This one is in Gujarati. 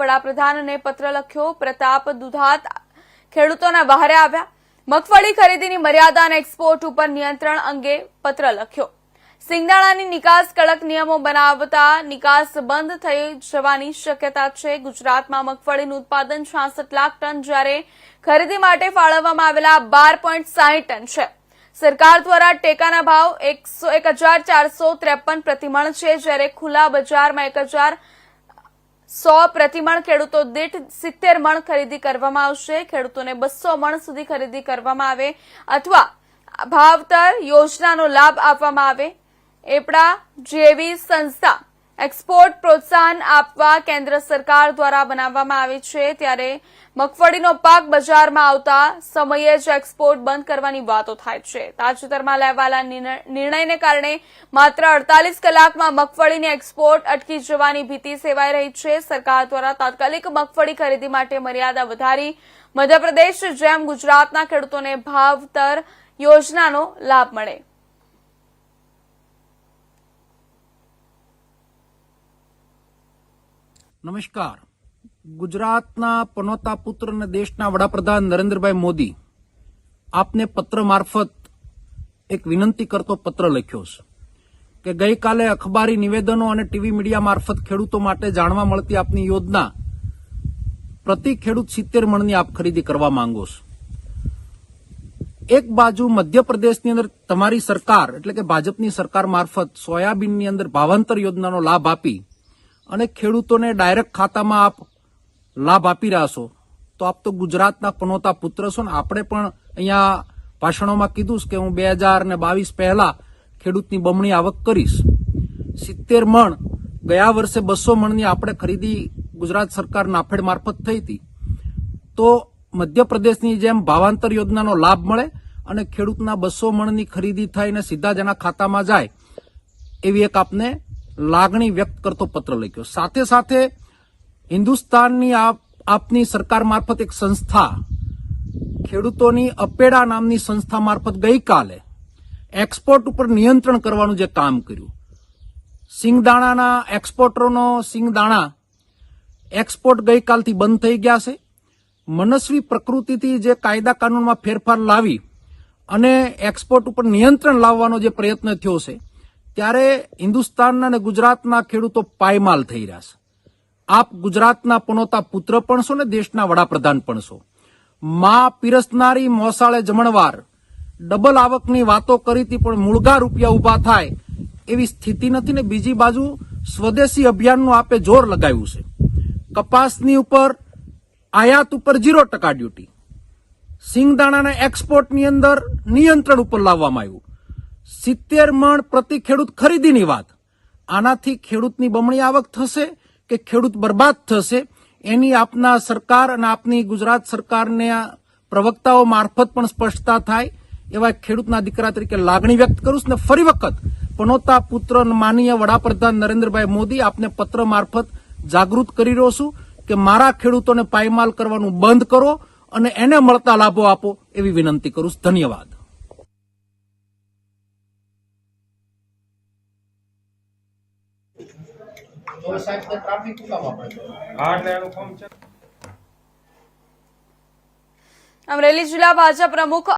વડાપ્રધાનને પત્ર લખ્યો, પ્રતાપ દુધાત ખેડૂતોના બહારે આવ્યા. મગફળી ખરીદીની મર્યાદા અને એક્સપોર્ટ ઉપર નિયંત્રણ અંગે પત્ર લખ્યો. સિંગદાણાની નિકાસ કડક નિયમો બનાવતા નિકાસ બંધ થઈ જવાની શક્યતા છે. ગુજરાતમાં મગફળીનું ઉત્પાદન છાસઠ લાખ ટન જ્યારે ખરીદી માટે ફાળવવામાં આવેલા બાર ટન છે. સરકાર દ્વારા ટેકાના ભાવ એકસો એક હજાર ચારસો ત્રેપન પ્રતિમણ છે. જ્યારે ખુલ્લા બજારમાં એક હજાર સો પ્રતિમણ ખેડૂતો દીઠ સિત્તેર મણ ખરીદી કરવામાં આવશે. ખેડૂતોને બસો મણ સુધી ખરીદી કરવામાં આવે અથવા ભાવતર યોજનાનો લાભ આપવામાં આવે. એપડા જેવી સંસ્થા એક્સપોર્ટ પ્રોત્સાહન આપવા કેન્દ્ર સરકાર દ્વારા બનાવવામાં આવી છે ત્યારે મગફળીનો પાક બજારમાં આવતા સમયે જ એક્સપોર્ટ બંધ કરવાની વાતો થાય છે. તાજેતરમાં લેવાયેલા નિર્ણયને કારણે માત્ર અડતાલીસ કલાકમાં મગફળીની એક્સપોર્ટ અટકી જવાની ભીતિ સેવાઈ રહી છે. સરકાર દ્વારા તાત્કાલિક મગફળી ખરીદી માટે મર્યાદા વધારી મધ્યપ્રદેશ જેમ ગુજરાતના ખેડૂતોને ભાવતર યોજનાનો લાભ મળે. નમસ્કાર. ગુજરાતના પનોતા પુત્ર અને દેશના વડાપ્રધાન નરેન્દ્રભાઈ મોદી આપને પત્ર મારફત એક વિનંતી કરતો પત્ર લખ્યો છે કે ગઈકાલે અખબારી નિવેદનો અને ટીવી મીડિયા મારફત ખેડૂતો માટે જાણવા મળતી આપની યોજના પ્રતિ ખેડૂત સિત્તેર મણની આપ ખરીદી કરવા માંગો છો. એક બાજુ મધ્યપ્રદેશની અંદર તમારી સરકાર, એટલે કે ભાજપની સરકાર મારફત સોયાબીનની અંદર ભાવાંતર યોજનાનો લાભ આપી અને ખેડૂતોને ડાયરેક્ટ ખાતામાં આપ લાભ આપી રહ્યા છો. તો આપ તો ગુજરાતના પનોતા પુત્ર છો ને આપણે પણ અહીંયા ભાષણોમાં કીધું કે હું બે હજાર ને બાવીસ પહેલા ખેડૂતની બમણી આવક કરીશ. સિત્તેર મણ ગયા વર્ષે બસો મણની આપણે ખરીદી ગુજરાત સરકાર નાફેડ મારફત થઈ હતી. તો મધ્યપ્રદેશની જેમ ભાવાંતર યોજનાનો લાભ મળે અને ખેડૂતના બસો મણની ખરીદી થઈને સીધા જ ખાતામાં જાય. એવી એક આપને લાગણી વ્યક્ત કરતો પત્ર લખ્યો. સાથે સાથે હિન્દુસ્તાનની આપ આપની સરકાર મારફત એક સંસ્થા, ખેડૂતોની અપેડા નામની સંસ્થા મારફત ગઈકાલે એક્સપોર્ટ ઉપર નિયંત્રણ કરવાનું જે કામ કર્યું. સિંગદાણાના એક્સપોર્ટરોનો સિંગદાણા એક્સપોર્ટ ગઈકાલથી બંધ થઈ ગયા છે. મનસ્વી પ્રકૃતિથી જે કાયદા કાનૂનમાં ફેરફાર લાવી અને એક્સપોર્ટ ઉપર નિયંત્રણ લાવવાનો જે પ્રયત્ન થયો છે ત્યારે હિન્દુસ્તાનના અને ગુજરાતના ખેડૂતો પાયમાલ થઈ રહ્યા છે. આપ ગુજરાતના પનોતા પુત્ર પણ છો ને દેશના વડાપ્રધાન પણ છો. માં પીરસનારી મોસાળે જમણવાર ડબલ આવકની વાતો કરી હતી, પણ મૂળગા રૂપિયા ઊભા થાય એવી સ્થિતિ નથી ને બીજી બાજુ સ્વદેશી અભિયાનનું આપે જોર લગાવ્યું છે. કપાસની ઉપર આયાત ઉપર ઝીરો ટકા ડ્યુટી. સિંગદાણાના એક્સપોર્ટની અંદર નિયંત્રણ ઉપર લાવવામાં આવ્યું. સિત્તેર મણ પ્રતિ ખેડૂત ખરીદીની વાત. આનાથી ખેડૂતની બમણી આવક થશે કે ખેડૂત બરબાદ થશે, એની આપના સરકાર અને આપની ગુજરાત સરકારને પ્રવક્તાઓ મારફત પણ સ્પષ્ટતા થાય, એવા ખેડૂતના દીકરા તરીકે લાગણી વ્યક્ત કરું છું. ને ફરી વખત પનોતા પુત્ર માનીય વડાપ્રધાન નરેન્દ્રભાઈ મોદી આપને પત્ર મારફત જાગૃત કરી રહ્યો છું કે મારા ખેડૂતોને પાયમાલ કરવાનું બંધ કરો અને એને મળતા લાભો આપો એવી વિનંતી કરું છું. ધન્યવાદ. અમરેલી જિલ્લા ભાજપ પ્રમુખ